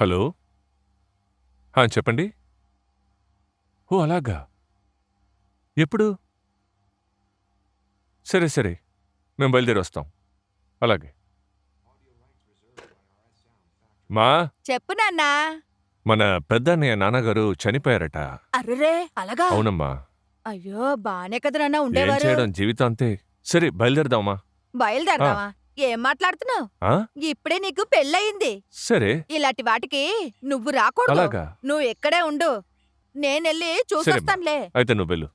Hello? చెప్పండి. ఓ అలాగా. ఎప్పుడు? సరే సరే. మేము బయలుదేరి వస్తాం అలాగే. మా? చెప్పు నాన్నా. మన పెద్దన్నయ్య నాన్నగారు చనిపోయారట. అర్రరే అలాగా? అవునమ్మా. అయ్యో బానే కదా నాన్న ఏం ఉండేవారు. చేయడం జీవితం అంతే సరే బయలుదేరదామా? బయలుదేరదావా ఏం మాట్లాడుతున్నావు? ఇప్పుడే నీకు పెళ్ళయింది. సరే. ఇలాంటి వాటికి నువ్వు రాకూడదు. నువ్వు ఇక్కడే ఉండు. నేనెళ్ళి చూసొస్తానులే. అయితే నువ్వు వెళ్ళు.